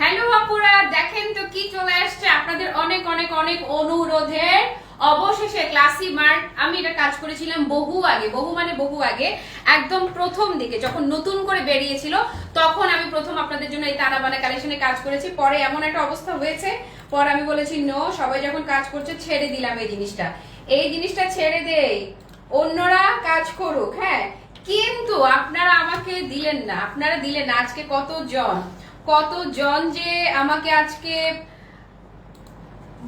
Hello আপুরা, দেখেন তো কি চলে আসছে। আপনাদের অনেক অনেক অনেক অনুরোধে। অবশেষে ক্লাসি মার্ট আমি এটা কাজ করেছিলাম বহু আগে, বহু মানে বহু আগে, একদম প্রথম দিকে, যখন নতুন করে বেরিয়েছিল, তখন আমি প্রথম আপনাদের জন্য এই তানাবানা কালেকশনে কাজ করেছি। পরে এমন একটা অবস্থা হয়েছে, পর আমি বলেছি, নো, সবাই যখন কাজ করছে, ছেড়ে দিলাম এই জিনিসটা। এই জিনিসটা ছেড়ে দেই। অন্যরা কাজ করুক হ্যাঁ? কিন্তু আপনারা আমাকে দিলেন না, আপনারা দিলেন আজকে কতজন? কতজন যে আমাকে আজকে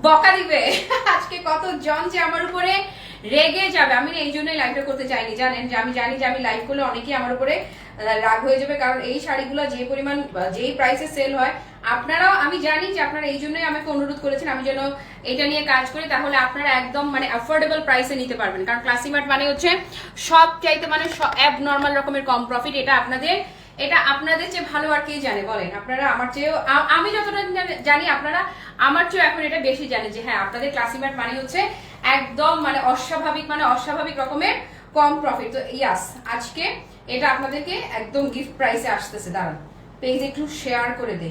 বকা দিবে? আজকে কতজন যে আমার উপরে রেগে যাবে? আমি এই জন্যই লাইভটা করতে চাইনি, জানেন? যে আমি জানি যে আমি লাইভ করলে অনেকেই আমার উপরে রাগ হয়ে যাবে। কারণ এই শাড়িগুলো যে পরিমাণ যেই প্রাইসে সেল হয়, আপনারাও, আমি জানি যে আপনারা এই জন্যই আমাকে অনুরোধ করেছেন, আমি যেন এটা নিয়ে কাজ করি, তাহলে আপনারা একদম মানে অ্যাফোর্ডেবল প্রাইসে নিতে পারবেন। কারণ ক্লাসিমার্ট মানে হচ্ছে সব চাইতে মানে অ্যাব নর্মাল রকমের কম প্রফিট এটা আপনাদের এটা আপনাদের চেয়ে ভালো আর কে জানে বলেন? আপনারা আমার চেয়েও আমি যতটা জানি- আপনারা আমার চেয়েও এখন এটা বেশি জানে যে হ্যাঁ আপনাদের ক্লাসিমেট মানে হচ্ছে একদম মানে অস্বাভাবিক মানে অস্বাভাবিক রকমের কম প্রফিট তো ইয়াস আজকে এটা আপনাদেরকে একদম গিফট প্রাইসে আসতেছে। দাঁড়ান পেজ একটু শেয়ার করে দে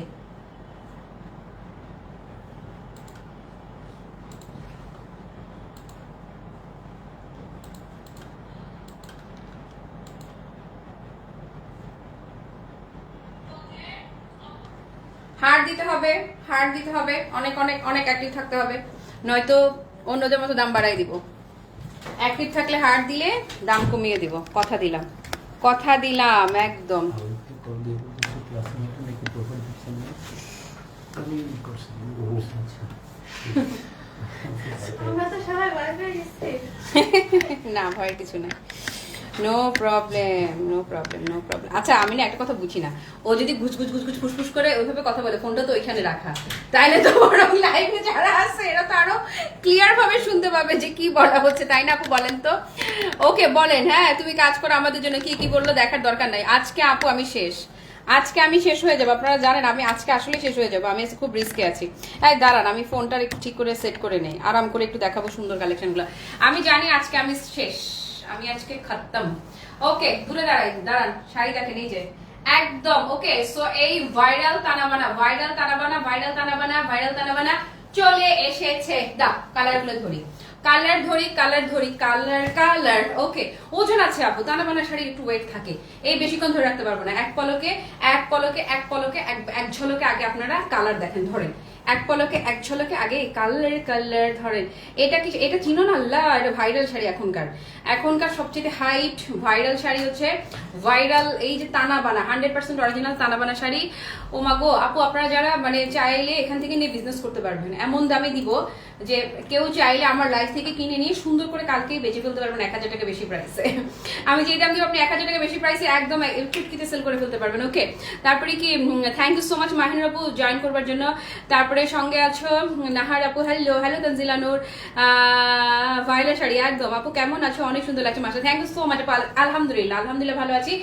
হার দিতে হবে হার দিতে হবে অনেক অনেক অনেক অ্যাক্টিভ থাকতে হবে। নয়তো অন্যদের মতো দাম বাড়াই দিব। অ্যাক্টিভ থাকলে হার দিলে দাম কমিয়ে দিব। কথা দিলাম। কথা দিলাম একদম। না ভয়ের কিছু নাই। No problem no problem no problem আচ্ছা আমি না একটা কথা বুঝি না। ও যদি ঘুচ ঘুচ ঘুচ ঘুচ ফুসফুস করে ওইভাবে কথা বলে, ফোনটা তো ওইখানে রাখা। তাইলে তো বরং লাইভে যারা আছে, এরা তো আরও ক্লিয়ার ভাবে শুনতে পাবে যে কি বলা হচ্ছে, তাই না আপু বলেন তো? ওকে, বলেন হ্যাঁ তুমি কাজ করো আমাদের জন্য, কি কি বলল দেখার দরকার নাই। আজকে আপু, আমি শেষ। আজকে আমি শেষ হয়ে যাব। আপনারা জানেন, আমি আজকে আসলে শেষ হয়ে যাব। আমি খুব রিস্কে আছি। এই দাঁড়ান, আমি ফোনটা একটু ঠিক করে সেট করে নেই। আরাম করে একটু দেখাবো সুন্দর কালেকশনগুলো আমি জানি আজকে আমি শেষ। আমি আজকে খতম। ওকে দূরে দাঁড়াই, দাঁড়ান শাড়ি দেখে নিজে একদম ওকে সো এই viral Tanabana viral Tanabana viral Tanabana viral Tanabana চলে এসেছে। দা কালারগুলো ধরি। কালার ধরি কালার ধরি, কালার কালার। ওকে ওজন আছে আপু তানাবানা শাড়ি একটু ওয়েট থাকে। এই বেশিক্ষণ ধরে রাখতে পারব না। এক পলকে এক পলকে এক পলকে, এক ঝলকে আগে আপনারা কালার দেখেন, ধরেন। এক পলকে, এক ঝলকে আগে কালার কালার ধরেন। এটা কি, এটা চিনো না? আল্লাহ, এটা ভাইরাল শাড়ি এখনকার। এখনকার সবচেয়ে হাইট ভাইরাল শাড়ি হচ্ছে ভাইরাল এই যে তানাবানা হান্ড্রেড পার্সেন্ট অরিজিনাল তানা বানা শাড়ি। ও মাগো আপু, আপনারা যারা মানে চাইলে এখান থেকে নিয়ে বিজনেস করতে পারবেন। এমন দামে দিব যে কেউ চাইলে আমার লাইফ থেকে কিনে নিয়ে সুন্দর করে কালকেই বেচে ফেলতে পারবেন এক হাজার টাকা বেশি প্রাইসে আমি যে দাম দিব আপনি এক হাজার টাকা বেশি প্রাইসে একদম চুটকিতে সেল করে ফেলতে পারবেন ওকে তারপরে কি thank you so much Mahinur আপু জয়েন করবার জন্য। তারপরে সঙ্গে আছো নাহার আপু হ্যালো হ্যালো তানজিলা নূর ভাইলা শাড়ি, একদম। আপু, কেমন আছো? অনেক সুন্দর লাগছে মাসা থ্যাংক ইউ সো মাচ আলহামদুলিল্লাহ আলহামদুলিল্লাহ ভালো আছি।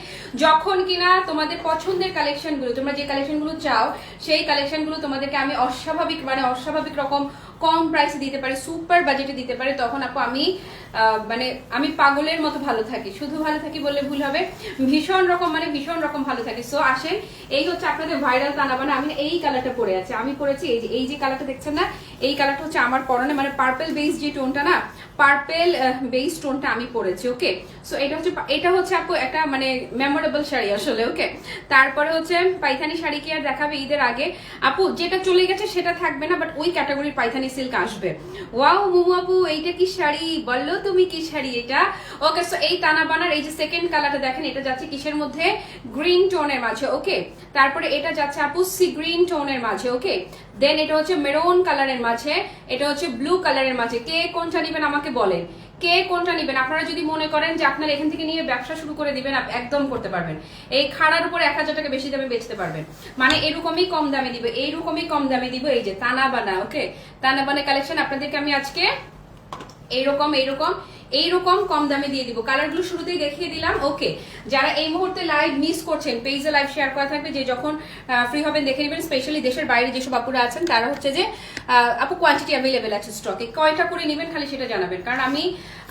যখন কিনা তোমাদের পছন্দের কালেকশনগুলো তোমরা যে কালেকশনগুলো চাও, সেই কালেকশনগুলো তোমাদেরকে আমি অস্বাভাবিক মানে অস্বাভাবিক রকম কম প্রাইসে দিতে পারি সুপার বাজেটে দিতে পারি তখন আপু আমি মানে আমি পাগলের মতো ভালো থাকি। শুধু ভালো থাকি বললে ভুল হবে। ভীষণ রকম মানে ভীষণ রকম ভালো থাকি। সো আসেন, এই হচ্ছে আপনাদের ভাইরাল তানাবানা। আমি এই কালারটা পরে আছি। আমি পরেছি এই যে এই যে কালারটা দেখছেন না, এই কালারটা হচ্ছে আমার পরনে মানে পার্পেল বেস যে টোনটা না পার্পেল বেস টোনটা আমি পরেছি ওকে সো এটা হচ্ছে এটা হচ্ছে আপু একটা মানে মেমোরেবল শাড়ি আসলে ওকে তারপরে হচ্ছে পাইথানি শাড়ি কি আর দেখাবে ঈদের আগে? আপু, যেটা চলে গেছে সেটা থাকবে না বাট ওই ক্যাটাগরির পাইথানি সিল্ক আসবে। ওয়াও মুমু আপু, এইটা কি শাড়ি? বলল তুমি কি শাড়ি এটা? ওকে সো এই তানা বানার, এই যে সেকেন্ড কালারটা দেখেন, এটা যাচ্ছে কিসের মধ্যে? গ্রিন টোনের মাঝে ওকে তারপরে এটা যাচ্ছে আপু সি গ্রিন টোনের মাঝে ওকে দেন এটা হচ্ছে মেরুন কালারের মাঝে, এটা হচ্ছে ব্লু কালারের মাঝে। কে কোনটা নেবেন আমাকে বলেন? কে কোনটা নেবেন? আপনারা যদি মনে করেন যে আপনারা এখান থেকে নিয়ে ব্যবসা শুরু করে দিবেন একদম করতে পারবেন। এই খাড়ার উপর এক হাজার টাকা বেশি দামে বেচতে পারবেন। মানে এরকমই কম দামে দিব, এইরকমই কম দামে দিব এই যে তানা বানা ওকে তানা বানা কালেকশন আপনাদেরকে আমি আজকে এইরকম এইরকম এইরকম কম দামে দিয়ে দিব। কালারগুলো শুরুতেই দেখিয়ে দিলাম ওকে যারা এই মুহূর্তে লাইভ মিস করছেন পেজে লাইভ শেয়ার করা থাকবে, যে যখন ফ্রি হবেন, দেখে নেবেন স্পেশালি দেশের বাইরে যেসব আপুরা আছেন, তারা হচ্ছে যে আপু কোয়ান্টিটি অ্যাভেলেবেল আছে স্টকে কয়টা করে নেবেন খালি সেটা জানাবেন। কারণ আমি,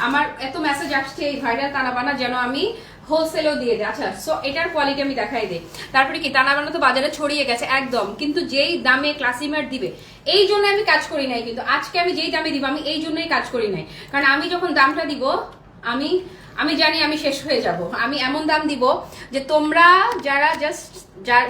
আমার এত মেসেজ আসছে এই ভাইরাল কানাবানা যেন আমি হোলসেলও দিয়ে দেয়। আচ্ছা সো এটার কোয়ালিটি আমি দেখাই দিই। তারপরে কি টানা বানা তো বাজারে ছড়িয়ে গেছে, একদম। কিন্তু যেই দামে ক্লাসিমার দিবে, এই জন্য আমি কাজ করি নাই কিন্তু। আজকে আমি যেই দামে দিব, আমি এই জন্যই কাজ করি নাই। কারণ আমি যখন দামটা দিব, আমি আমি জানি আমি শেষ হয়ে যাব। আমি এমন দাম দিব যে তোমরা যারা জাস্ট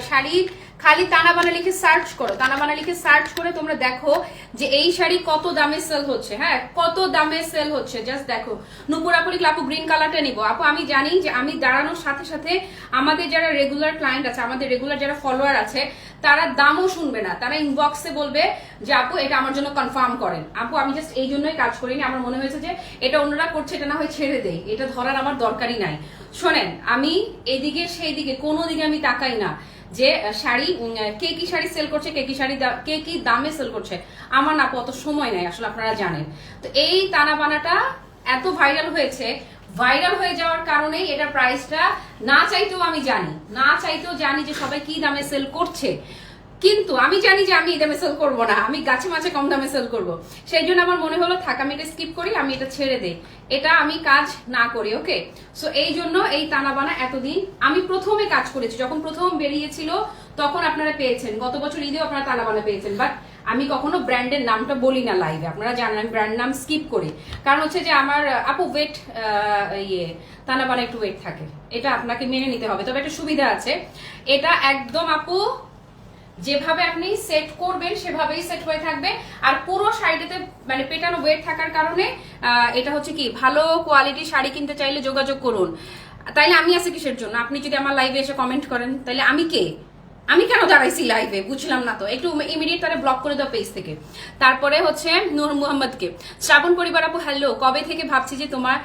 শাড়ি খালি তানা বানা লিখে সার্চ করো, তানা বানা লিখে সার্চ করে তোমরা দেখো যে এই শাড়ি কত দামে সেল হচ্ছে হ্যাঁ? কত দামে সেল হচ্ছে জাস্ট দেখো। নুপুর আপু লিখলে, আপু গ্রিন কালারটা নিবো। আপু, আমি জানি যে আমি দাঁড়ানোর সাথে সাথে আমাদের যারা রেগুলার ক্লায়েন্ট আছে, আমাদের রেগুলার যারা ফলোয়ার আছে, তারা দামও শুনবে না। তারা ইনবক্সে বলবে যে, আপু, এটা আমার জন্য কনফার্ম করেন। আপু, আমি জাস্ট এই জন্যই কাজ করিনি। আমার মনে হয়েছে যে এটা অন্যরা করছে, এটা না হয় ছেড়ে দেই। এটা ধরার আমার দরকারই নাই। শোনেন, আমি এদিকে সেই দিকে কোনো দিকে আমি তাকাই না। যে শাড়ি কে কি শাড়ি সেল করছে, কে কি শাড়ি কে কি দামে সেল করছে, আমার না অত সময় নাই, আসলে আপনারা জানেন। তো এই তানা বানাটা এত ভাইরাল হয়েছে ভাইরাল হয়ে যাওয়ার কারণে এটা প্রাইসটা না চাইতেও আমি জানি, না চাইতেও জানি যে সবাই কি দামে সেল করছে। কিন্তু আমি জানি যে আমি দামে সেল করব না। আমি গাছে মাছে কম দামে সেল করব। সেই জন্য আমার মনে হলো, থাক, আমি এটা স্কিপ করি, আমি এটা ছেড়ে দেই। এটা আমি কাজ না করি ওকে সো এই জন্য এই তানাবানা এতদিন আমি প্রথমে কাজ করেছি। যখন প্রথম বেরিয়েছিল, তখন আপনারা পেয়েছেন। গত বছর ঈদেও আপনারা তানাবানা পেয়েছেন। বাট আমি কখনো ব্র্যান্ডের নামটা বলি না লাইভে আপনারা জানেন, আমি ব্র্যান্ড নাম স্কিপ করি। কারণ হচ্ছে যে আমার আপু ওয়েট ইয়ে তানাবানা একটু ওয়েট থাকে। এটা আপনাকে মেনে নিতে হবে। তবে একটা সুবিধা আছে। এটা একদম, আপু যেভাবে আপনি সেট করবেন, সেভাবেই সেট হয়ে থাকবে। আর পুরো শাড়িটাতে মানে পেটানো ওয়েট থাকার কারণে এটা হচ্ছে কি, ভালো কোয়ালিটি শাড়ি কিনতে চাইলে যোগাযোগ করুন। তাইলে আমি আছি কিসের জন্য? আপনি যদি আমার লাইভে এসে কমেন্ট করেন, তাইলে আমি কে? আমি কেন দাঁড়াইছি লাইভে বুঝলাম না তো। একটু ইমিডিয়েট তারা ব্লক করে দাও পেজ থেকে। তারপরে হচ্ছে নূর মুহাম্মদকে। শ্রাবণ পরিবার আপু হ্যালো কবে থেকে ভাবছি যে তোমার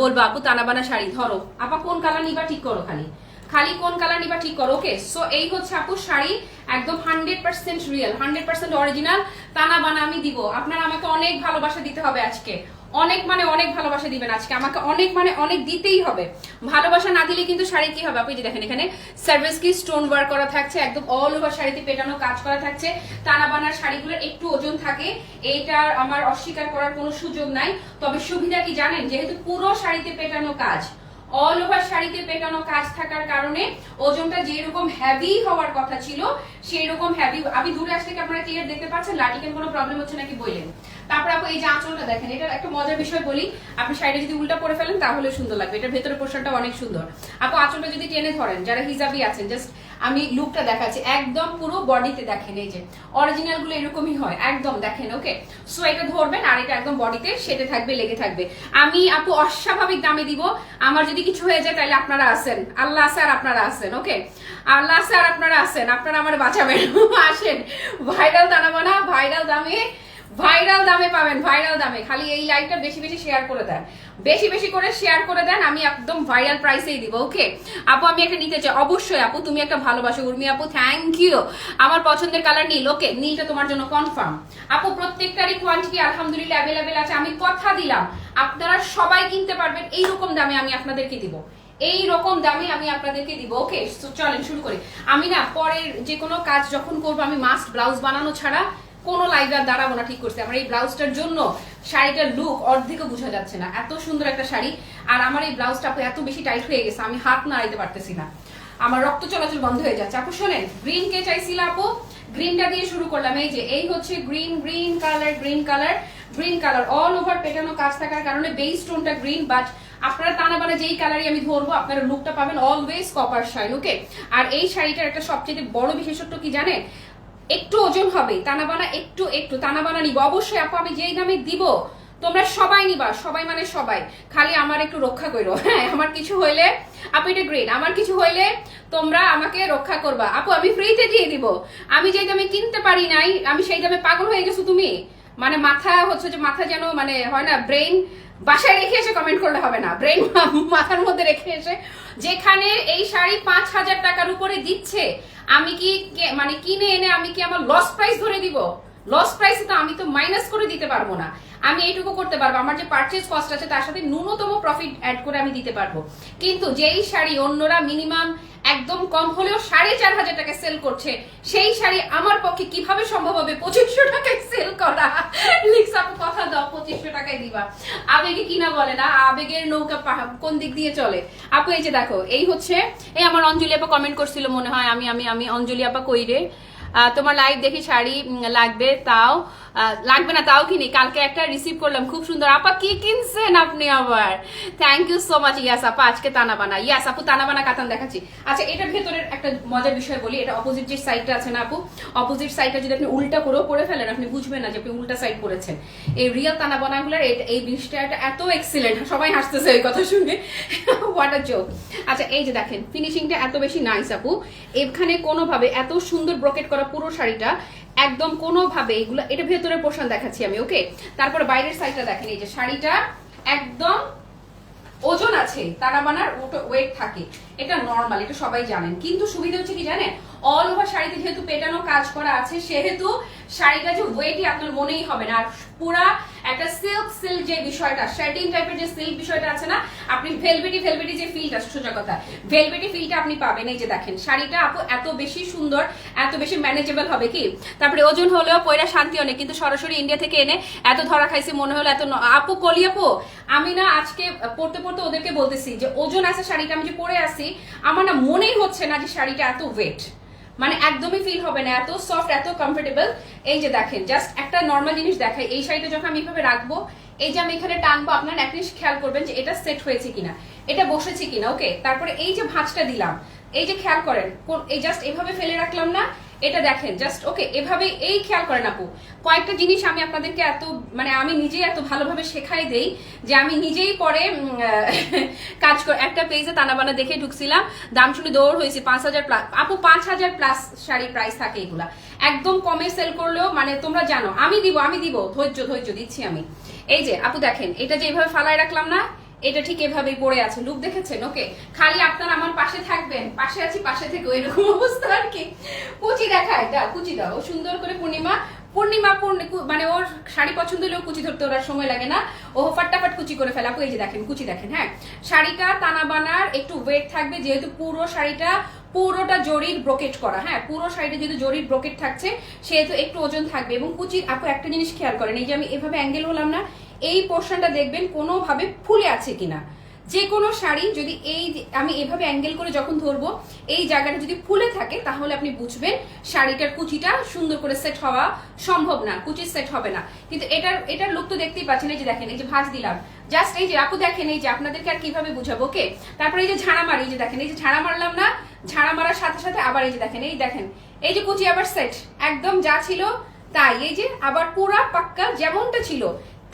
বলব আপু, তানাবানা শাড়ি, ধরো। আপা, কোন কালার নিবা ঠিক করো খালি। খালি কোন কালার নিবা ঠিক করো ওকে সো এই হচ্ছে আপু শাড়ি, একদম hundred percent real hundred percent original Tana Bana আমি দিব। আপনারা আমাকে অনেক ভালোবাসা দিতে হবে আজকে। অনেক মানে অনেক ভালোবাসা দিবেন আজকে। আমাকে অনেক মানে অনেক দিতেই হবে। ভালোবাসা না দিলে কিন্তু শাড়ি কি হবে? আপনি যে দেখেন এখানে সার্ভিস কি স্টোন ওয়ার্ক করা থাকছে, একদম অল ওভার শাড়িতে পেটানো কাজ করা থাকছে। টানা বানার শাড়িগুলোর একটু ওজন থাকে। এইটার আমার অস্বীকার করার কোনো সুযোগ নাই। তবে সুবিধা কি জানেন? যেহেতু পুরো শাড়িতে পেটানো কাজ। অল ওভার শাড়িতে পেটানো কাজ থাকার কারণে ওজনটা যেরকম হ্যাভি হওয়ার কথা ছিল সেই রকম হ্যাভি আমি দূরে আসলে কি আপনারা ক্লিয়ার দেখতে পাচ্ছেন? লাটিকেন কোনো প্রবলেম হচ্ছে নাকি বললেন তারপর আপু, এই যে আঁচলটা দেখেন এটা একটা মজার বিষয় বলি। আপনি শাড়িটা যদি উল্টা পরে ফেলেন, তাহলে সুন্দর লাগবে। এটার ভেতরের পোর্শনটা অনেক সুন্দর। আপু, আঁচলটা যদি টেনে ধরেন, যারা হিজাবি আছেন জাস্ট আমি লুকটা দেখাচ্ছি। একদম পুরো বডিতে দেখেন এই যে। অরিজিনালগুলো এরকমই হয়। একদম দেখেন ওকে সো এটা ধরবেন আর এটা একদম বডিতে সেটে থাকবে, লেগে থাকবে। আমি আপু অস্বাভাবিক দামে দিব। আমার যদি কিছু হয়ে যায়, তাহলে আপনারা আসেন। আল্লাহ আর আপনারা আসেন ওকে আল্লাহ আর আপনারা আসেন। আপনারা আমার বাঁচাবেন। আসেন। ভাইরাল দানা বানা ভাইরাল দামে ভাইরাল দামে পাবেন ভাইরাল দামে। খালি এই লাইভটা বেশি বেশি শেয়ার করে দেন। বেশি বেশি করে শেয়ার করে দেন, আমি একদম ভাইরাল প্রাইসেই দিব ওকে আপু, আমি একটা নিতে চাই। অবশ্যই আপু, তুমি একটা ভালোবাসো, উর্মি আপু থ্যাংক ইউ আমার পছন্দের কালার নীল ওকে নীলটা তোমার জন্য কনফার্ম আপু, প্রত্যেকটারই কোয়ান্টিটি আলহামদুলিল্লাহ অ্যাভেলেবেল আছে, আমি কথা দিলাম। আপনারা সবাই কিনতে পারবেন, এইরকম দামে আমি আপনাদেরকে দিব। এই রকম দামে আমি আপনাদেরকে দিব ওকে চলেন, শুরু করি। আমি না, পরের যে কোনো কাজ যখন করব, আমি মাস্ট ব্লাউজ বানানো ছাড়া কোনো লাইভে আর দাঁড়াবো না, ঠিক করছে। আমার এই ব্লাউজটার জন্য শাড়িটার লুক অর্ধেকও বোঝা যাচ্ছে না। এত সুন্দর একটা শাড়ি। আর আমার এই ব্লাউজটা এত বেশি টাইট হয়ে গেছে, আমি হাত নাড়াইতে পারতেছি না। আমার রক্ত চলাচল বন্ধ হয়ে যাচ্ছে। আপু, শোনেন গ্রিন কে চাইছিল আপু? গ্রিনটা দিয়ে শুরু করলাম। এই যে, এই হচ্ছে green green colour green colour green colour all over পেটানো কাজ থাকার কারণে বেস টোনটা গ্রিন বাট আপনারা টানা বানা যেই কালারই আমি ধরবো, আপনারা লুকটা পাবেন অলওয়েজ কপার শাইন ওকে আর এই শাড়িটার একটা সবচেয়ে বড় বিশেষত্ব কি জানেন? একটু ওজন হবে টানাবানা একটু একটু টানাবানা নিব। অবশ্যই আপু, আমি যেই দামে দিব, তোমরা সবাই নিবা, সবাই মানে সবাই। খালি আমার একটু রক্ষা করো হ্যাঁ আমার কিছু হইলে, আপু, এটা গ্রেট আমার কিছু হইলে তোমরা আমাকে রক্ষা করবা। আপু, আমি ফ্রিতে দিয়ে দিব। আমি যেই দামে কিনতে পারি নাই, আমি সেই দামে পাগল হয়ে গেছো তুমি। মানে মাথা হচ্ছে যে, মাথা যেন মানে হয় না ব্রেন বাসায় রেখে এসে কমেন্ট করলে হবে না। ব্রেন মাথার মধ্যে রেখে এসে যেখানে এই শাড়ি পাঁচ হাজার টাকার উপরে দিচ্ছে আমি কি মানে কিনে এনে আমি কি আমার লস প্রাইস ধরে দিব? লস প্রাইসে তো আমি তো মাইনাস করে দিতে পারব না। আমি এইটুকু করতে পারব। আমার যে পারচেজ কস্ট আছে, তার সাথে ন্যূনতম প্রফিট অ্যাড করে আমি দিতে পারব। কিন্তু যেই শাড়ি অন্যরা মিনিমাম একদম কম হলেও সাড়ে চার হাজার টাকা সেল করছে, সেই শাড়ি আমার পক্ষে কীভাবে সম্ভব হবে? পঁচিশশো টাকায় সেল করা। লিক্স আপু কথা দাও, পঁচিশশো টাকায় দিবা। আবেগে কিনা বলে না? আবেগের নৌকা কোন দিক দিয়ে চলে? আপু, এই যে দেখো, এই হচ্ছে, এই আমার অঞ্জলি আপা কমেন্ট করছিল মনে হয়, আমি আমি আমি অঞ্জলি আপা কই রে তোমার লাইভ দেখি শাড়ি লাগবে তাও লাগবে না তাও কিনি। কালকে একটা রিসিভ করলাম, খুব সুন্দর। আপা, কি কিনছেন আপনি আবার? Thank you so much yes আপা, আজকে তানা বানা। ইয়াস আপু, তানা বানা কাতান দেখাচ্ছি। আচ্ছা এটার ভেতরের একটা মজার বিষয় বলি, এটা অপোজিট যে সাইডটা আছে না আপু? অপোজিট সাইডটা যদি আপনি উল্টা করেও পরে ফেলেন, আপনি বুঝবেন না যে আপনি উল্টা সাইড করেছেন এই রিয়েল তানা বানাগুলোর, এই- জিনিসটা এত এক্সিলেন্ট সবাই হাসতেছে ওই কথা শুনে। হোয়াট আ জোক আচ্ছা এই যে দেখেন ফিনিশিংটা এত বেশি নাইস আপু। এখানে কোনোভাবে এত সুন্দর ব্রকেট করা পুরো শাড়িটা একদম কোনোভাবে এগুলো, এটা ভেতরে পোর্শন দেখাচ্ছি আমি ওকে তারপরে বাইরের সাইডটা দেখেন, এই যে শাড়িটা একদম ওজন আছে, তারা বানার ওয়েট থাকে। এটা নর্মাল এটা সবাই জানেন। কিন্তু সুবিধা হচ্ছে কি জানেন? অল ওভার শাড়িতে যেহেতু পেটানো কাজ করা আছে, সেহেতু শাড়িটা যে ওয়েটই আপনার মনেই হবে না। আর পুরা একটা সিল্ক সিল্ক যে বিষয়টা শার্টিং টাইপের যে সিল্ক বিষয়টা আছে না, আপনি ভেলভেটি ভেলভেটি যে ফিলটা সোজা কথা ভেলভেটি ফিলটা আপনি পাবেন, এই যে দেখেন, শাড়িটা আপু এত বেশি সুন্দর, এত বেশি ম্যানেজেবল হবে কি? তারপরে ওজন হলেও পয়রা শান্তি অনেক, কিন্তু সরাসরি ইন্ডিয়া থেকে এনে এত ধরা খাইছে, মনে হলো এত আপু, কলি আপু, আমি না আজকে পড়তে পড়তে ওদেরকে বলতেছি যে, ওজন আছে শাড়িটা, আমি যে পরে আসি, আমার না মনেই হচ্ছে না যে শাড়িটা এত ওয়েট মানে একদমই ফিল হবে না, এত সফট এত কমফোর্টেবল এই যে দেখেন জাস্ট একটা নর্মাল জিনিস দেখাই। এই শাড়িটা যখন আমি এইভাবে রাখব, এই যে আমি এখানে টানবো, আপনার এক জিনিস খেয়াল করবেন যে এটা সেট হয়েছে কিনা, এটা বসেছে কিনা ওকে তারপরে এই যে ভাঁজটা দিলাম, এই যে খেয়াল করেন এই জাস্ট এভাবে ফেলে রাখলাম না এটা দেখেন জাস্ট ওকে এভাবে এই খেয়াল করেন আপু। কয়েকটা জিনিস আমি আপনাদেরকে এত মানে আমি নিজেই এত ভালোভাবে শেখাই দেই যে আমি নিজেই পরে কাজ একটা পেজে তানাবানা দেখে ঢুকছিলাম দাম শুনে দৌড় হয়েছে পাঁচ হাজার প্লাস আপু, পাঁচ হাজার প্লাস শাড়ি প্রাইস থাকে এগুলা। একদম কমে সেল করলেও মানে তোমরা জানো, আমি দিব আমি দিব, ধৈর্য ধৈর্য, দিচ্ছি আমি। এই যে, আপু, দেখেন, এটা যে এইভাবে ফালায় রাখলাম না এটা ঠিক এভাবেই পড়ে আছে। লুক দেখেছেন? ওকে। খালি আপনারা আমার পাশে থাকবেন। পাশে আছি, পাশে থেকে। এরকম অবস্থা আর কি। কুচি দেখায়। দাও, কুচি দাও। সুন্দর করে পূর্ণিমা পূর্ণিমা, পূর্ণি মানে ওর শাড়ি পছন্দ হলেও কুচি ধরতে ওর সময় লাগে না। ও ফাটাফাট কুচি করে ফেলা। এই যে দেখেন, কুচি দেখেন হ্যাঁ? শাড়িটা টানা বানার একটু ওয়েট থাকবে, যেহেতু পুরো শাড়িটা, পুরোটা জরির ব্রোকেট করা হ্যাঁ? পুরো শাড়িটা যেহেতু জরির ব্রোকেট থাকছে, সেহেতু একটু ওজন থাকবে। এবং কুচি আপু, একটা জিনিস খেয়াল করেন, এই যে আমি এভাবে অ্যাঙ্গেল হলাম না এই পোর্শনটা দেখবেন কোনোভাবে ফুলে আছে কিনা যে কোনো শাড়ি যদি এই আমি এভাবে অ্যাঙ্গেল করে যখন ধরবো এই জায়গাটা যদি ফুলে থাকে তাহলে আপনি বুঝবেন শাড়িটার কুচিটা সুন্দর করে সেট হওয়া সম্ভব না কুচি সেট হবে না কিন্তু এটার এটার লুক তো দেখতেই পাচ্ছেন এই যে দেখেন এই যে ভাঁজ দিলাম জাস্ট এই যে আপু দেখেন এই যে আপনাদেরকে আর কীভাবে বুঝাবো ওকে তারপরে এই যে ঝাড়া মারি এই যে দেখেন এই যে ঝাড়া মারলাম না ঝাড়া মারার সাথে সাথে আবার এই যে দেখেন এই দেখেন এই যে কুচি আবার সেট একদম যা ছিল তাই এই যে আবার পুরা পাক্কা যেমনটা ছিল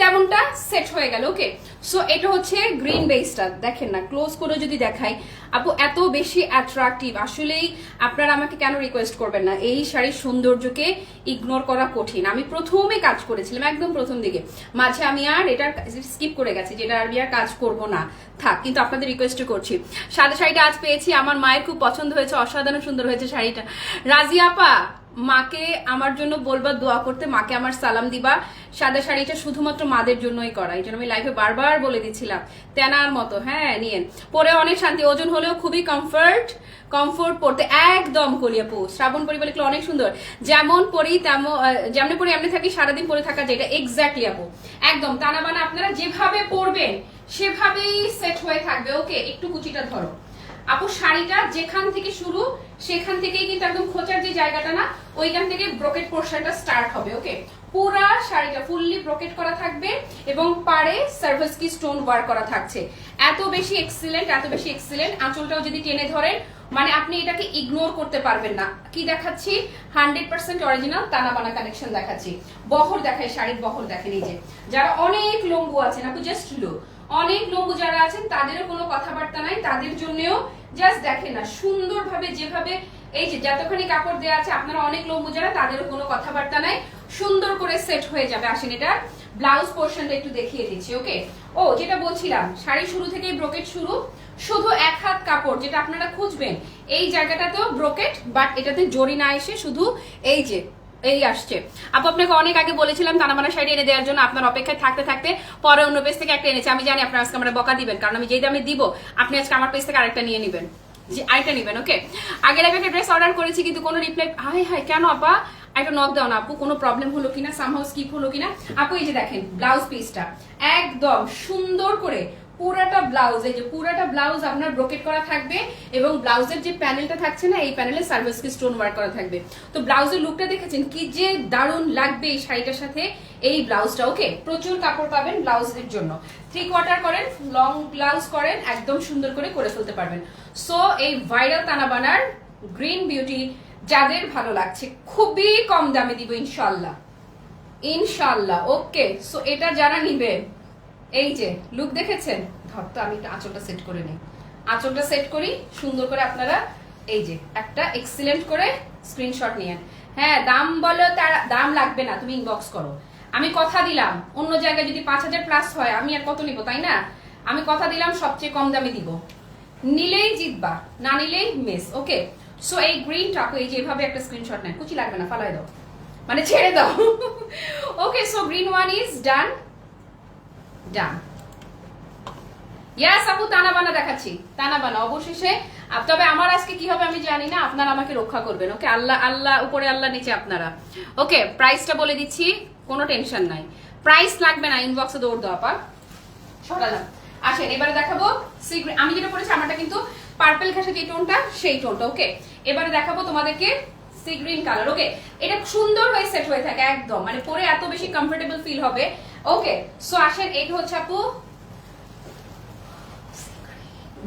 তেমনটা সেট হয়ে গেল ওকে সো এটা হচ্ছে গ্রিন বেসটা দেখেন না ক্লোজ করে যদি দেখাই, আপু, এত বেশি অ্যাট্রাকটিভ আসলেই আপনারা আমাকে কেন রিকোয়েস্ট করবেন না? এই শাড়ির সৌন্দর্যকে ইগনোর করা কঠিন। আমি প্রথমে কাজ করেছিলাম, একদম প্রথম দিকে। মাঝে আমি আর এটার স্কিপ করে গেছি, যেটা আমি আর কাজ করব না। থাক, কিন্তু আপনাদের রিকোয়েস্ট করছি। সাদা শাড়িটা আজ পেয়েছি, আমার মায়ের খুব পছন্দ হয়েছে, অসাধারণ সুন্দর হয়েছে শাড়িটা। রাজিয়া আপা মাকে আমার জন্য বলবা, দোয়া করতে, মাকে আমার সালাম দিবা। সাদা শাড়িটা শুধুমাত্র মাদের জন্যই করা। জন্য আমি লাইফে বারবার বলে দিচ্ছিলাম, তেনার মতো। হ্যাঁ নিয়েন। পরে অনেক শান্তি, ওজন হলেও খুবই কমফর্ট কমফোর্ট পড়তে একদম কলিয়াপু শ্রাবণ পরি বলে অনেক সুন্দর। যেমন পরি, তেমন যেমন পরি, এমনি থাকি, সারাদিন পরে থাকা যেটা এক্স্যাক্টলি আপু। একদম টানা বানা আপনারা যেভাবে পরবেন, সেভাবেই সেট হয়ে থাকবে। ওকে একটু কুচিটা ধরো। আপু, শাড়িটা যেখান থেকে শুরু, সেখান থেকেই কিন্তু একদম খোঁচার যে জায়গাটা না, ওইখান থেকে ব্রোকেট পোর্শনটা স্টার্ট হবে, ওকে? পুরা শাড়িটা ফুললি ব্রোকেট করা থাকবে এবং পাড়ে সার্ভিস কি স্টোন ওয়ার্ক করা থাকছে। এত বেশি এক্সিলেন্ট এত বেশি এক্সিলেন্ট আঁচলটাও যদি টেনে ধরেন মানে আপনি এটাকে ইগনোর করতে পারবেন না। কি দেখাচ্ছি? Hundred percent original Tanabana connection দেখাচ্ছি। বহর দেখায়, শাড়ির বহর দেখেন এই যে। যারা অনেক লম্বু আছেন, আপু জাস্ট লো অনেক লম্বু যারা আছেন, তাদেরও কোনো কথাবার্তা নাই, তাদের জন্যও জাস্ট দেখেন না, সুন্দরভাবে যেভাবে, এই যে যতখানি কাপড় দেওয়া আছে, আপনারা অনেক লম্বু যারা তাদেরও কোনো কথাবার্তা নাই। সুন্দর করে সেট হয়ে যাবে। আসেন, এটা ব্লাউজ পোর্শনটা একটু দেখিয়ে দিচ্ছি ওকে ও, যেটা বলছিলাম, শাড়ি শুরু থেকেই ব্রোকেট শুরু। শুধু এক হাত কাপড়, যেটা আপনারা খুঁজবেন, এই জায়গাটাতেও ব্রোকেট বাট এটাতে জড়ি না এসে শুধু এই যে এই আসছে। আপু, আপনাকে অনেক আগে বলেছিলাম তানামানা শাড়ি এনে দেওয়ার জন্য আপনার অপেক্ষায় থাকতে থাকতে পরে অন্য পেজ থেকে একটা এনেছে। আমি জানি আপনার আজকে আমরা বকা দিবেন, কারণ আমি যেই দামে দিব, আপনি আজকে আমার পেজ থেকে আরেকটা নিয়ে নেবেন। জি, আরেকটা নেবেন ওকে আগের আগে একটা ড্রেস অর্ডার করেছি, কিন্তু কোনো রিপ্লাই হাই হাই কেন আপা? একটা নক দাও না আপু, কোনো প্রবলেম হলো কিনা? সামহাউ স্কিপ হলো কিনা? আপু, এই যে দেখেন ব্লাউজ পিসটা একদম সুন্দর করে পুরাটা ব্লাউজ এই যে পুরাটা ব্লাউজ আপনার ব্রোকেট করা থাকবে এবং ব্লাউজের যে প্যানেলটা থাকছে না, এই প্যানেলে সার্ভিস কি স্টোন ওয়ার্ক করা থাকবে। তো ব্লাউজের লুকটা দেখেছেন? কি যে দারুণ লাগবে এই শাড়িটার সাথে এই ব্লাউজটা ওকে প্রচুর কাপড় পাবেন ব্লাউজের জন্য। থ্রি কোয়ার্টার করেন লং ব্লাউজ করেন, একদম সুন্দর করে করে ফেলতে পারবেন। সো এই ভাইরাল তানাবানার গ্রিন বিউটি যাদের ভালো লাগছে, খুবই কম দামে দিব ইনশাল্লাহ ইনশাল্লাহ ওকে সো এটা যারা নিবেন এই যে লুক দেখেছেন? ধর তো আমি একটু আঁচলটা সেট করে নিই। আঁচলটা সেট করি, সুন্দর করে আপনারা এই যে, একটা এক্সিলেন্ট করে স্ক্রিনশট নিয়েন। হ্যাঁ দাম বলো, তার, দাম লাগবে না, তুমি ইনবক্স করো। আমি কথা দিলাম, অন্য জায়গায় যদি পাঁচ হাজার প্লাস হয়, আমি আর কত নিব, তাই না? আমি কথা দিলাম, সবচেয়ে কম দামে দিব। নিলেই জিতবা, না নিলেই মিস ওকে সো এই গ্রিন টাকো এই যেভাবে একটা স্ক্রিনশট নেন। কুচি লাগবে না, ফালাই দাও। মানে ছেড়ে দাও। Okay so green one is done done yes আপু তানা বানা দেখাচ্ছি। তানা বানা অবশেষে। তবে আমার আজকে কি হবে আমি জানি না, আপনারা আমাকে রক্ষা করবেন ওকে আল্লাহ আল্লাহ, উপরে আল্লাহ নিচে আপনারা। ওকে প্রাইসটা বলে দিচ্ছি, কোনো টেনশন নাই। প্রাইস লাগবে না ইনবক্সে দৌড় দাও আপা সরালাম। আসেন, এবারে দেখাবো আমি যেটা পরেছি আমারটা কিন্তু পার্পল ঘাসে যে টোনটা, সেই টোনটা ওকে এবারে দেখাবো তোমাদেরকে সি গ্রিন কালার ওকে এটা সুন্দর হয়ে সেট হয়ে থাকে, একদম। মানে পরে এত বেশি কমফোর্টেবল ফিল হবে ওকে সো আসেন এটা হচ্ছে আপু।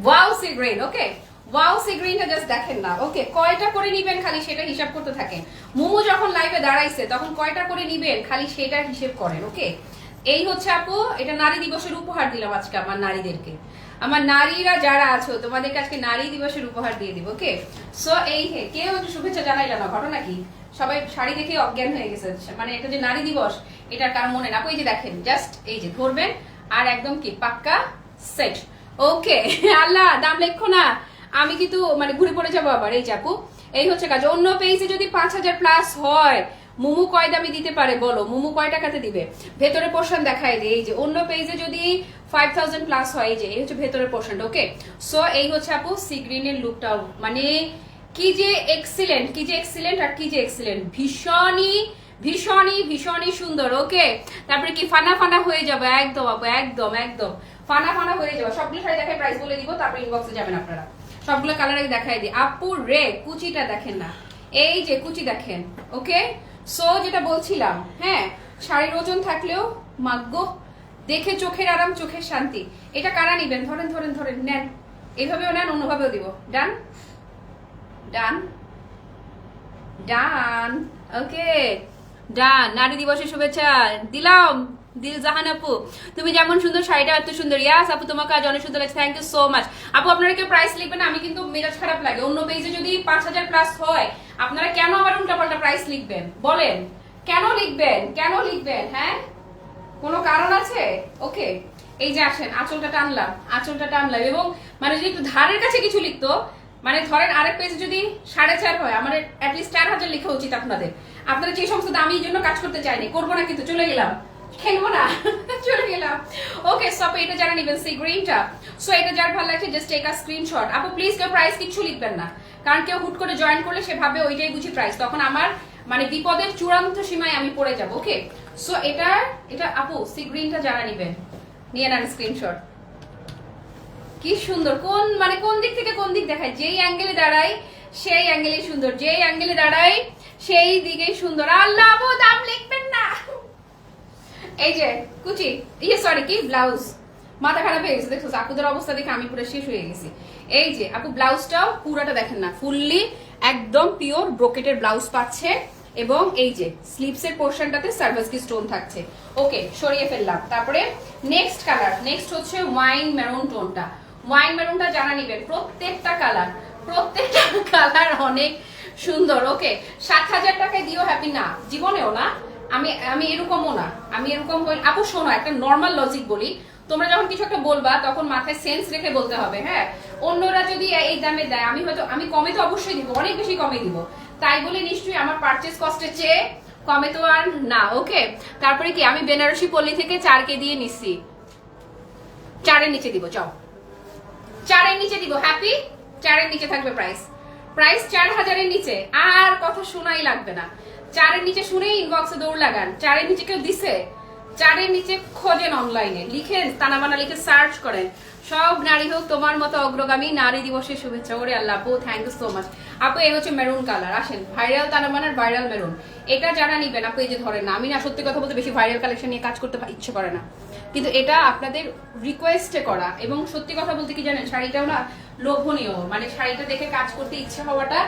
Wow see green okay wow see গ্রিনটা জাস্ট দেখেন না ওকে কয়টা করে নিবেন খালি সেটা হিসাব করতে থাকেন। মোমো যখন লাইভে দাঁড়াইছে, তখন কয়টা করে নিবেন খালি সেটা হিসেব করেন ওকে এই হচ্ছে আপু, এটা নারী দিবসের উপহার দিলাম আজকে আমার নারীদেরকে। আমার নারীরা যারা আছো, তোমাদেরকে আজকে নারী দিবসের উপহার দিয়ে দিব ওকে সো এই হে কেউ একটু শুভেচ্ছা জানাইলা না? ঘটনা কি? সবাই শাড়ি দেখে অজ্ঞান হয়ে গেছে। মানে এটা যে নারী দিবস এটা কার মনে না এই যে দেখেন জাস্ট এই যে ধরবেন, আর একদম কি, পাক্কা সেট ওকে আল্লাহ, দাম লেখো না। আমি কিন্তু মানে ঘুরে পড়ে যাব আবার, এই চাপু এই হচ্ছে কাজ, অন্য পেজে যদি পাঁচ হাজার প্লাস হয়, মুমু কয় দামে দিতে পারে বলো? মুমু কয় টাকাতে দিবে? ভেতরে পোর্শন দেখাই দিই এই যে, অন্য পেজে যদি ফাইভ থাউজেন্ড প্লাস হয়, এই যে, এই হচ্ছে ভেতরে পোর্শন ওকে সো এই হচ্ছে আপু সি গ্রিনের লুকটাও মানে কি যে এক্সিলেন্ট কি যে এক্সিলেন্ট আর কি যে এক্সিলেন্ট ভীষণই ভীষণই ভীষণই সুন্দর ওকে তারপরে কি ফানা ফানা হয়ে যাবে? একদম আপু, একদম একদম। ফানা ফানা হয়ে যাবে। সবগুলো শাড়ি দেখাই প্রাইস বলে দিব, তারপর ইনবক্সে যাবেন আপনারা। সবগুলো কালার আগে দেখাই দিই। আপু, রে, কুচিটা দেখেন না। এই যে কুচি দেখেন ওকে সো যেটা বলছিলাম হ্যাঁ? শাড়ির ওজন থাকলেও, মাগ্য, দেখে চোখের আরাম, চোখের শান্তি। এটা কারা নিবেন? ধরেন ধরেন ধরেন, নেন। এইভাবেও নেন, অন্যভাবেও দিব। ডান। ডান। ডান। ওকে ডান নারী দিবসের শুভেচ্ছা। দিলাম। দিল জাহান আপু। তুমি যেমন সুন্দর শাড়িটা, এত সুন্দর। ইয়াস আপু, তোমাকে আজ অনেক সুন্দর লাগছে। থ্যাংক ইউ সো মাচ আপু, আপনারা কেউ প্রাইস লিখবেন আমি কিন্তু মেজাজ খারাপ লাগে। অন্য পেজে যদি পাঁচ হাজার প্লাস হয়, আপনারা কেন আবার উল্টাপাল্টা প্রাইস লিখবেন? বলেন। কেন লিখবেন? কেন লিখবেন? হ্যাঁ? কোনো কারণ আছে? ওকে এই যে আসেন, আঁচলটা টানলাম। আঁচলটা টানলাম। এবং মানে যদি একটু ধারের কাছে কিছু লিখতো মানে ধরেন আরেক পেজে যদি সাড়ে চার হয় আমার অ্যাটলিস্ট চার হাজার লেখা উচিত আপনাদের। আপনারা যে সমস্ত দামি জন্য কাজ করতে চাইনি করব না কিন্তু চলে গেলাম। খেলব না, চলে গেলাম। ওকে সব এটা যারা নিবেন সেই গ্রিনটা সো এটা যার ভালো লাগছে জাস্ট টেক আ স্ক্রিনশট আপু প্লিজ কেউ প্রাইস কিছু লিখবেন না। কারণ কেউ হুট করে জয়েন করলে সে ভাবে ওইটাই বুঝি প্রাইস তখন আমার মানে বিপদের চূড়ান্ত সীমায় আমি পড়ে যাব ওকে সো এটা এটা, আপু সি গ্রিনটা যারা নিবেন নিয়ে নেন স্ক্রিনশট কি সুন্দর, কোন মানে কোন দিক থেকে কোন দিক দেখায়? যেই অ্যাঙ্গেলে দাঁড়াই সেই অ্যাঙ্গেলে সুন্দর। যেই অ্যাঙ্গেলে দাঁড়াই সেই দিকেই সুন্দর। আল্লাহ আপু দাম লিখবেন না। এই যে, কুচি ইয়ে সরি কি? ব্লাউজ। মাথা খারাপ হয়ে গেছে, দেখছ? আপুদের অবস্থা দেখে আমি পুরো শেষ হয়ে গেছি। এই যে, আপু, ব্লাউজটাও পুরোটা দেখেন না, ফুললি, একদম পিওর ব্রোকেটের ব্লাউজ পাচ্ছে। এবং এই যে স্লিপস এর পোর্শনটাতে সার্ভিস কি স্টোন থাকছে। ওকে, সরিয়ে ফেললাম। তারপরে নেক্সট কালার নেক্সট হচ্ছে ওয়াইন মেরুন টোনটা ওয়াইন মেরুনটা জানা নিবেন, প্রত্যেকটা কালার প্রত্যেকটা কালার অনেক সুন্দর, ওকে। সাত হাজার টাকায় দিও হ্যাপি না, জীবনেও না। আমি আমি এরকমও না, আমি এরকম হই আপু, শোনো, একটা নর্মাল লজিক বলি। তোমরা যখন কিছু একটা বলবা, তখন মাথায় সেন্স রেখে বলতে হবে হ্যাঁ? অন্যরা যদি এই দামে দেয়, আমি হয়তো, আমি কমে তো অবশ্যই দিব, অনেক বেশি কমে দিব। তাই বলে নিশ্চয়ই আমার পারচেস কস্টের চেয়ে কমে তো আর না, ওকে? তারপরে কি, আমি বেনারসি পল্লী থেকে চারকে দিয়ে নিচ্ছি। চারের নিচে দিব চাও চারের নিচে দিব হ্যাপি চারের নিচে থাকবে প্রাইস প্রাইস চার হাজারের নিচে, আর কথা শোনাই লাগবে না। চারের নিচে শুনেই ইনবক্সে দৌড় লাগান। চারের নিচে কেউ দিছে? চারের নিচে খোঁজেন অনলাইনে লিখেন, তানাবানা লিখে সার্চ করেন। সব নারী হোক, তোমার মতো অগ্রগামী নারী দিবসের শুভেচ্ছা। ওরে আল্লাহ, আপু থ্যাংক ইউ সো মাচ আপু, এই হচ্ছে মেরুন কালার আসেন ভাইরাল তানাবানার ভাইরাল মেরুন এটা যারা নিবেন, আপু, এই যে ধরেন না আমি না সত্যি কথা বলতে বেশি ভাইরাল কালেকশন নিয়ে কাজ করতে ইচ্ছে করে না। কিন্তু এটা আপনাদের রিকোয়েস্টে করা। এবং সত্যি কথা বলতে কি জানেন, শাড়িটাও না লোভনীয়। মানে শাড়িটা দেখে কাজ করতে ইচ্ছে হওয়াটা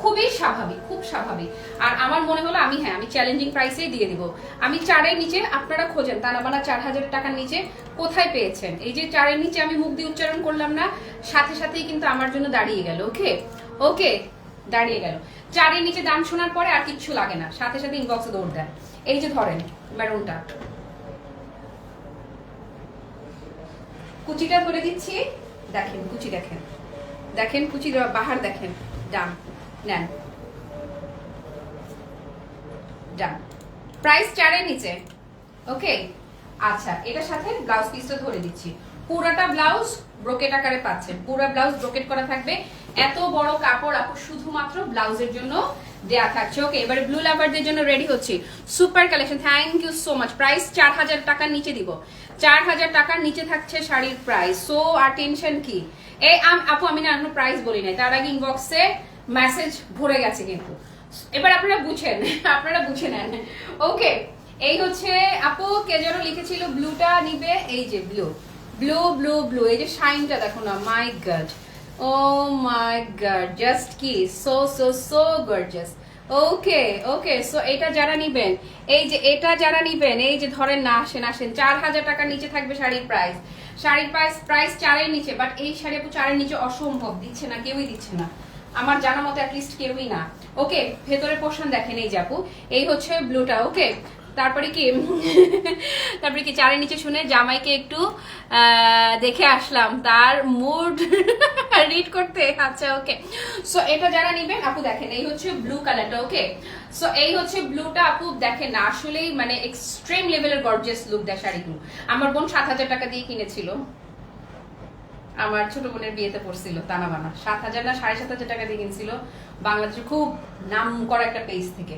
খুবই স্বাভাবিক, খুব স্বাভাবিক। আর আমার মনে হলো আমি হ্যাঁ আমি চ্যালেঞ্জিং প্রাইসেই দিয়ে দিব। আমি চারের নিচে আপনারা খোঁজেন, তানাবানা চার হাজার টাকার নিচে কোথায় পেয়েছেন? এই যে চারের নিচে আমি মুখ দিয়ে উচ্চারণ করলাম না, সাথে সাথেই কিন্তু আমার জন্য দাঁড়িয়ে গেল ওকে ওকে দাঁড়িয়ে গেল। চারের নিচে দাম শোনার পরে আর কিচ্ছু লাগে না। সাথে সাথে ইনবক্সে দৌড় দেন। এই যে ধরেন ম্যারুনটা কুচিটা ধরে দিচ্ছি। দেখেন, কুচি দেখেন। দেখেন, কুচি বাহার দেখেন। ডান। নেন। ডান। প্রাইস চারের নিচে। ওকে? আচ্ছা এটার সাথে ব্লাউজ পিসটা ধরে দিচ্ছি। পুরাটা ব্লাউজ ব্রোকেট আকারে পাচ্ছেন। পুরো ব্লাউজ ব্রোকেট করা থাকবে। এত বড় কাপড় আপু শুধুমাত্র ব্লাউজের জন্য দেয়া থাকছে। ওকে, এবারে ব্লু লাভারদের জন্য রেডি হচ্ছি। Super collection thank you so much price চার হাজার টাকার নিচে দিব। চার হাজার টাকার নিচে থাকছে শাড়ির প্রাইস সো আর টেনশন কি? এই আপু, আমি না এখনও প্রাইস বলি নাই। তার আগে ইনবক্সে মেসেজ ভরে গেছে কিন্তু। এবার আপনারা বুঝেন, আপনারা বুঝে নেন। ওকে এই হচ্ছে আপু, কে যেন লিখেছিল ব্লুটা নিবে? এই যে ব্লু ব্লু ব্লু ব্লু এই যে শাইনটা দেখো না my god oh my god just কি? So so so gorgeous okay okay so এটা যারা নিবেন, এই যে এটা যারা নিবেন, এই যে ধরেন না আসেন আসেন, চার হাজার টাকার নিচে থাকবে শাড়ির প্রাইস শাড়ির প্রাইস প্রাইস চারের নিচে বাট এই শাড়ি আপু চারের নিচে অসম্ভব, দিচ্ছে না, কেউই দিচ্ছে না। আমার জানা মতো অ্যাটলিস্ট কেউই না। ওকে ভেতরে পোর্শন দেখেন, এই যে আপু, এই হচ্ছে ব্লুটা ওকে তারপরে কি? তারপরে কি চারের নিচে শুনে জামাইকে একটু দেখে আসলাম। তার মুড রিড করতে আচ্ছা ওকে সো এটা যারা নিবেন, আপু দেখেন, এই হচ্ছে ব্লু কালারটা ওকে সো এই হচ্ছে ব্লুটা আপু দেখেন না আসলেই মানে এক্সট্রিম লেভেলের গর্জিয়াস লুক দেয় শাড়িগুলো আমার বোন সাত হাজার টাকা দিয়ে কিনেছিল। আমার ছোট বোনের বিয়েতে পড়ছিল, তানা বানা সাত হাজার না, সাড়ে সাত হাজার টাকা দিয়ে কিনছিল। বাংলাদেশের খুব নাম করা একটা পেজ থেকে।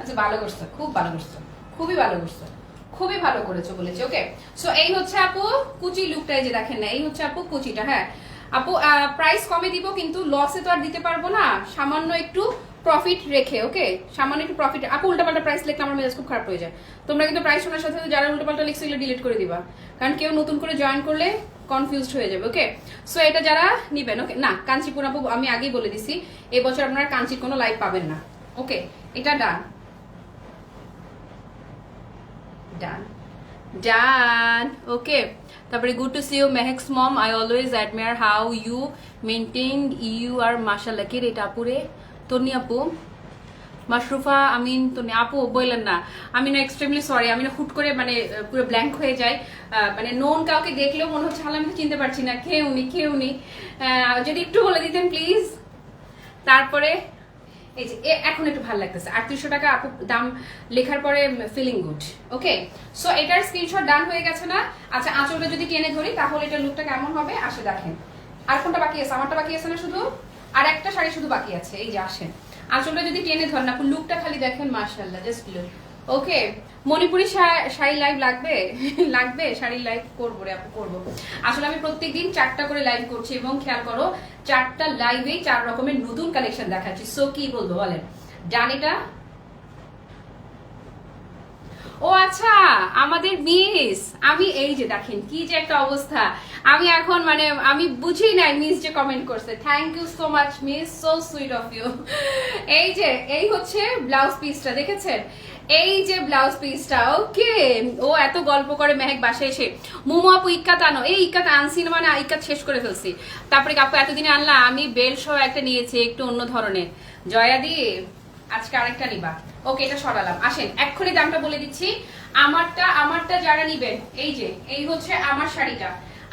আচ্ছা ভালো করছ, খুব ভালো করছ। খুবই ভালো করছ। খুবই ভালো করেছ বলেছে ওকে সো এই হচ্ছে আপু, কুচি লুকটা এই যে দেখেন না, এই হচ্ছে আপু কুচিটা হ্যাঁ? আপু প্রাইস কমে দিব, কিন্তু লসে তো আর দিতে পারব না। সামান্য একটু প্রফিট রেখে ওকে সামান্য একটু প্রফিট আপু, উল্টাপাল্টা প্রাইস লিখলে আমার মেজাজ খুব খারাপ হয়ে যায়। তোমরা কিন্তু প্রাইস শোনার সাথে যারা উল্টাপাল্টা লিখছে, এগুলো ডিলিট করে দিবা। কারণ কেউ নতুন করে জয়েন করলে কনফিউজড হয়ে যাবে ওকে সো এটা যারা নিবেন ওকে না, কাঞ্চিপুর আপু, আমি আগেই বলে দিছি, এবছর আপনারা কাঞ্চির কোনো লাইভ পাবেন না ওকে এটা ডান ডান ডান ওকে তারপরে good to see you মেহেক্স mom I always admire how you maintain you are মাশাল্লাহ কে রে এটা আপুরে তনি আপু মাশরুফা আমিন তনি আপু বললেন না আমি না এক্সট্রিমলি সরি আমি না হুট করে মানে পুরো ব্ল্যাঙ্ক হয়ে আহ, মানে নোন কাউকে দেখলেও মনে হচ্ছে আমি তো চিনতে পারছি না কে উনি কে উনি যদি একটু বলে দিতেন প্লিজ তারপরে এই যে এখন একটু ভালো লাগতেছে। আটত্রিশশো টাকা আপু দাম লেখার পরে ফিলিং গুড ওকে সো এটার স্ক্রিনশট ডান হয়ে গেছে না? আচ্ছা আঁচলটা যদি টেনে ধরি, তাহলে এটা লুকটা কেমন হবে? আসে, দেখেন। আর কোনটা বাকি আছে? আমারটা বাকি আছে না শুধু? আর একটা শাড়ি শুধু বাকি আছে, এই যে, আসেন। আঁচলটা যদি টেনে ধরেন, আপু লুকটা খালি দেখেন মার্শাল্লাহ just look okay, Manipuri sari live লাগবে? লাগবে? শাড়ি লাইভ করব রে আপু, করব। আসলে আমি প্রত্যেকদিন চারটা করে লাইভ করছি এবং খেয়াল করো, চারটা লাইভেই চার রকমের নতুন কালেকশন দেখাচ্ছি। সো কি বলব বলেন? ডানিটা ও আচ্ছা আমাদের মিস, আমি এই যে দেখেন, কি যে একটা অবস্থা। আমি এখন মানে আমি বুঝি নাই মিস যে কমেন্ট করছে। Thank you so much miss so sweet of you এই যে, এই হচ্ছে ব্লাউজ পিসটা দেখেছেন? এই যে ব্লাউজ পিসটা ওকে, ও এত গল্প করে মেহেক বাসায় এসে, মোমো আপু ইক্কাত আনো। এই ইক্কাত আনছি না মানে ইক্কাত শেষ করে ফেলছি। তারপরে কাপু এতদিনে আনলাম আমি বেল সহ একটা নিয়েছি, একটু অন্য ধরনের। জয়াদি, আজকে আরেকটা নিবা। ওকে, এটা সরালাম। আসেন, এক্ষুনি দামটা বলে দিচ্ছি। আমারটা আমারটা যারা নিবেন, এই যে, এই হচ্ছে আমার শাড়িটা।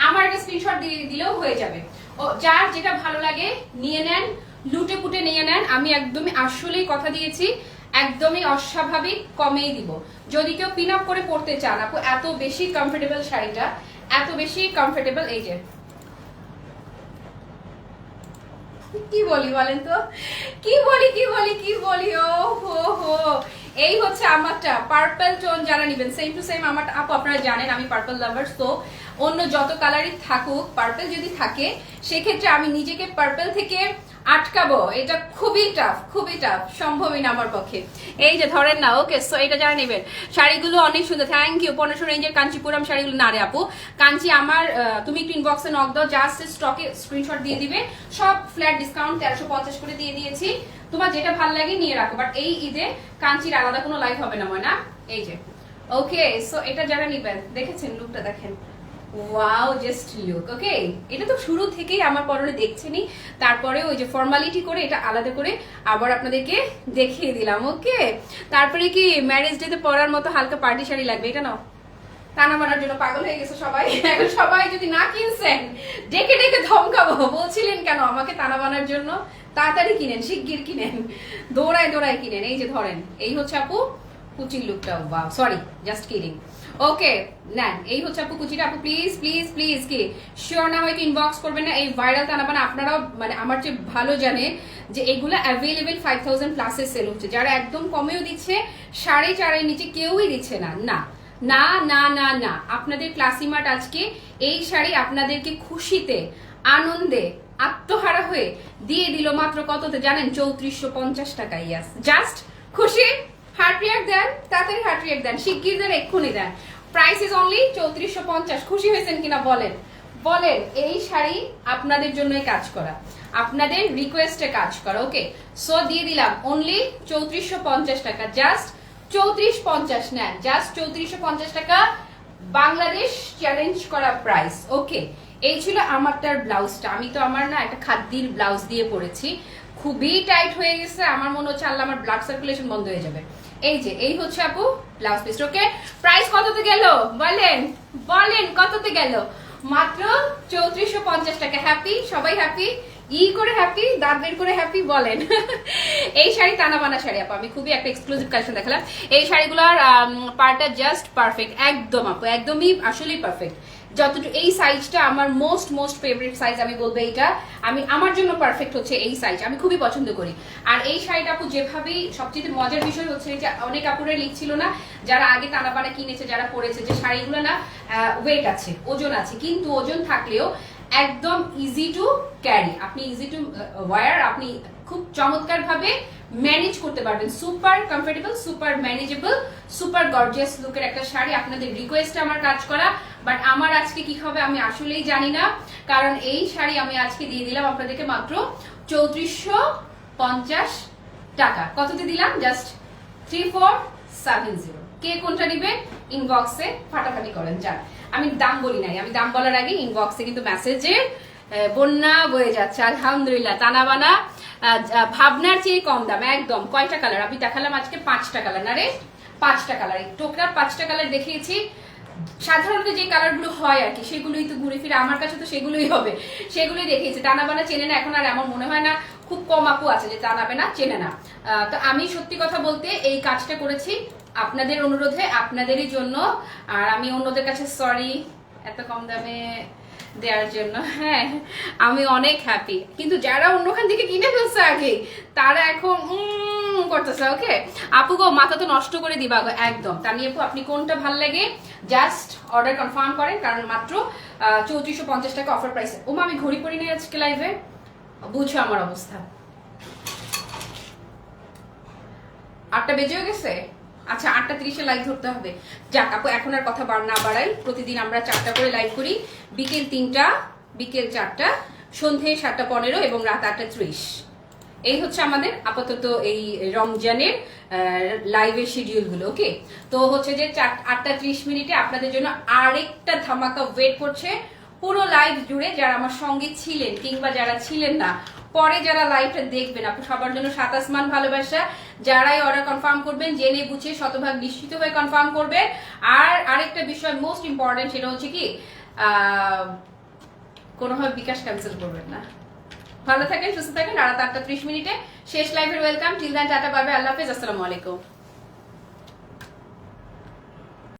আমার একটা স্ক্রিনশট দিয়ে দিলেও হয়ে যাবে। ও, যার যেটা ভালো লাগে, নিয়ে নেন, লুটে পুটে নিয়ে নেন। আমি একদমই আসলেই কথা দিয়েছি, একদমই অস্বাভাবিক, কমেই দিব। যদি কেউ পিন আপ করে পড়তে চান, আপু, এত বেশি কমফোর্টেবল শাড়িটা, এত বেশি কমফোর্টেবল এই যে কি বলি বলেন তো? কি বলি কি বলি কি বলি? ও হো হো। এই হচ্ছে আমারটা পার্পল টোন যারা নেবেন সেম টু সেম আমার আপু, আপনারা জানেন আমি পার্পল লাভার তো অন্য যত কালারই থাকুক পার্পল যদি থাকে, সেক্ষেত্রে আমি নিজেকে পার্পল থেকে আটকাবো। এটা খুবই টাফ খুবই টাফ সম্ভবই না আমার পক্ষে। এই যে ধরেন না, ওকে সো এটা যারা নেবেন, শাড়িগুলো অনেক সুন্দর। থ্যাংক ইউ পনেরোশো রেঞ্জের কাঞ্চিপুরম শাড়িগুলো না রে আপু। কাঞ্চি আমার তুমি একটু ইনবক্সে নক দাও জাস্ট স্টকে স্ক্রিনশট দিয়ে দিবে। সব ফ্ল্যাট ডিসকাউন্ট তেরোশো পঞ্চাশ করে দিয়ে দিয়েছি। তোমার যেটা ভালো লাগে নিয়ে রাখো। বাট এই ঈদে কাঞ্চির আলাদা কোনো লাইভ হবে না, ময়না। এই যে। ওকে সো এটা যারা নিবেন, দেখেছেন? লুকটা দেখেন। ওয়াও জাস্ট লুক ওকে এটা তো শুরু থেকেই আমার পরনে দেখছেনই। তারপরে ওই যে ফর্মালিটি করে এটা আলাদা করে আবার আপনাদেরকে দেখিয়ে দিলাম ওকে তারপরে কি ম্যারেজ ডেতে পরার মতো হালকা পার্টি শাড়ি লাগবে, এটা নাও। টানা মারার জন্য পাগল হয়ে গেছে সবাই। এখন সবাই যদি না কিনছেন, ডেকে ডেকে ধমকাবো। বলছিলেন কেন আমাকে টানা বানার জন্য? তাড়াতাড়ি কিনেন, শিগগির কিনেন। দৌড়ায় দৌড়ায় কিনেন। এই যে ধরেন, এই হচ্ছে আপু, কুচির লুকটা বা সরি জাস্ট কিডিং ওকে নেন এই হচ্ছে আপু কুচিটা। আপু প্লিজ প্লিজ প্লিজ কি? শিওর না হয়তো ইনবক্স করবেন না, এই ভাইরাল তানাবানা আপনারাও মানে আমার চেয়ে ভালো জানে যে এগুলো অ্যাভেলেবেল ফাইভ থাউজেন্ড প্লাসে সেল হচ্ছে। যারা একদম কমেও দিচ্ছে, সাড়ে চারের নিচে কেউই দিচ্ছে না। না না না না না। আপনাদের ক্লাসিমার্ট আজকে এই শাড়ি আপনাদেরকে খুশিতে, আনন্দে, আত্মহারা হয়ে দিয়ে দিল মাত্র কততে? জানেন, চৌত্রিশশো পঞ্চাশ টাকা ইয়াস জাস্ট খুশি? হার্ট রিয়াক্ট দেন, তাড়াতাড়ি হার্ট রিয়াক্ট দেন, শিগগির দেন, এক্ষুনি দেন। প্রাইস ইজ অনলি চৌত্রিশশো পঞ্চাশ। খুশি হয়েছেন কিনা বলেন? বলেন, এই শাড়ি আপনাদের জন্যই কাজ করা। আপনাদের রিকোয়েস্টে কাজ করা ওকে সো দিয়ে দিলাম অনলি চৌত্রিশশো পঞ্চাশ টাকা। জাস্ট চৌত্রিশ পঞ্চাশ নেন। জাস্ট চৌত্রিশশো পঞ্চাশ টাকা বাংলাদেশ চ্যালেঞ্জ করা প্রাইস ওকে এই ছিল আমারটার ব্লাউজটা। আমি তো আমার না একটা খাদ্যির ব্লাউজ দিয়ে পরেছি। খুবই টাইট হয়ে গেছে। আমার মনে হচ্ছে, আল্লাহ, আমার ব্লাড সার্কুলেশন বন্ধ হয়ে যাবে। এই যে, এই হচ্ছে আপু ব্লাউজ পিস ওকে প্রাইস কততে গেল? বলেন বলেন, কততে গেল? মাত্র চৌত্রিশশো পঞ্চাশ টাকা। হ্যাপি সবাই হ্যাপি ই করে হ্যাপি দাঁত বের করে হ্যাপি বলেন। এই শাড়ি টানা বানা শাড়ি, আপু, আমি খুবই একটা এক্সক্লুসিভ কালেকশন দেখালাম। এই শাড়িগুলোর পার্টটা জাস্ট পারফেক্ট একদম আপু, একদমই আসলেই পারফেক্ট যতটুকু এই সাইজটা আমার মোস্ট মোস্ট ফেভারিট সাইজ আমি বলব এইটা। আমি আমার জন্য পারফেক্ট হচ্ছে এই সাইজ আমি খুবই পছন্দ করি। আর এই শাড়িটা আপু যেভাবেই সবচেয়ে মজার বিষয় হচ্ছে যে অনেক আপুরে লিখছিল না, যারা আগে টানাপানা কিনেছে, যারা পরেছে, যে শাড়িগুলো না ওয়েট আছে, ওজন আছে। কিন্তু ওজন থাকলেও একদম ইজি টু ক্যারি আপনি ইজি টু ওয়ার আপনি খুব চমৎকার ভাবে ম্যানেজ করতে পারবেন। Super comfortable super manageable super gorgeous লুকের একটা শাড়ি। আপনাদের রিকোয়েস্টে আমার কাজ করা বাট আমার আজকে কি হবে আমি আসলেই জানি না, কারণ এই শাড়ি আমি আজকে দিয়ে দিলাম আপনাদেরকে মাত্র চৌত্রিশশো পঞ্চাশ টাকা। কততে দিলাম? Just three four seven zero কে কোনটা নিবে? ইনবক্সে ফাটাফাটি করেন, যান। আমি দাম বলি নাই, আমি দাম বলার আগে ইনবক্সে কিন্তু মেসেজে বন্যা বয়ে যাচ্ছে, আলহামদুলিল্লাহ তানাবানা ভাবনার চেয়ে কম দাম, একদম। কয়টা কালার আমি দেখালাম আজকে পাঁচটা কালার না রে? পাঁচটা কালার এই টোকরা পাঁচটা কালার দেখিয়েছি। সাধারণত যে কালারগুলো হয় আর কি, সেগুলোই তো ঘুরে ফিরে, আমার কাছে তো সেগুলোই হবে। সেগুলোই দেখিয়েছি। টানাবানা চেনে না, এখন আর এমন মনে হয় না, খুব কম আপু আছে যে টানাবে না চেনে না। তো আমি সত্যি কথা বলতে এই কাজটা করেছি আপনাদের অনুরোধে, আপনাদেরই জন্য। আর আমি অন্যদের কাছে সরি এত কম দামে দেওয়ার জন্য। হ্যাঁ আমি অনেক হ্যাপি কিন্তু যারা অন্যখান থেকে কিনে ফেলছে আগে, তারা এখন করতেছে ওকে আপু গো, মাথা তো নষ্ট করে দিবা একদম। তা নিয়ে আপু, আপনি কোনটা ভালো লাগে? জাস্ট অর্ডার কনফার্ম করেন, কারণ মাত্র চৌত্রিশশো পঞ্চাশ টাকা অফার প্রাইসে ওমা আমি ঘড়ি পরি নাই আজকে লাইভে বুঝছ আমার অবস্থা। আটটা বেজেও গেছে? আচ্ছা আটটা তিরিশে লাইভ ধরতে হবে। যাক, আপু, এখন আর কথা না বাড়াই। প্রতিদিন আমরা চারটা করে লাইভ করি। বিকেল তিনটা, বিকেল চারটা, সন্ধে সাতটা পনেরো এবং রাত আটটা ত্রিশ। এই হচ্ছে আমাদের আপাতত এই রমজানের লাইভের শিডিউলগুলো ওকে তো হচ্ছে যে চার আটটা ত্রিশ মিনিটে আপনাদের জন্য আরেকটা ধামাকা ওয়েট করছে পুরো লাইভ জুড়ে যারা আমার সঙ্গে ছিলেন, কিংবা যারা ছিলেন না, পরে যারা লাইভটা দেখবেন, আপু, সবার জন্য সাত আসমান ভালোবাসা। যারাই অর্ডার কনফার্ম করবেন, জেনে বুঝে শতভাগ নিশ্চিত হয়ে কনফার্ম করবেন। আর আরেকটা বিষয় মোস্ট ইম্পর্টেন্ট সেটা হচ্ছে কি কোনোভাবে বিকাশ ক্যান্সেল করবেন না। ভালো থাকেন, সুস্থ থাকেন, রাত আটটা ত্রিশ মিনিটে। শেষ লাইভের ওয়েলকাম টিল দেন টাটা পাবে আল্লাহ হাফেজ, আসসালামু আলাইকুম।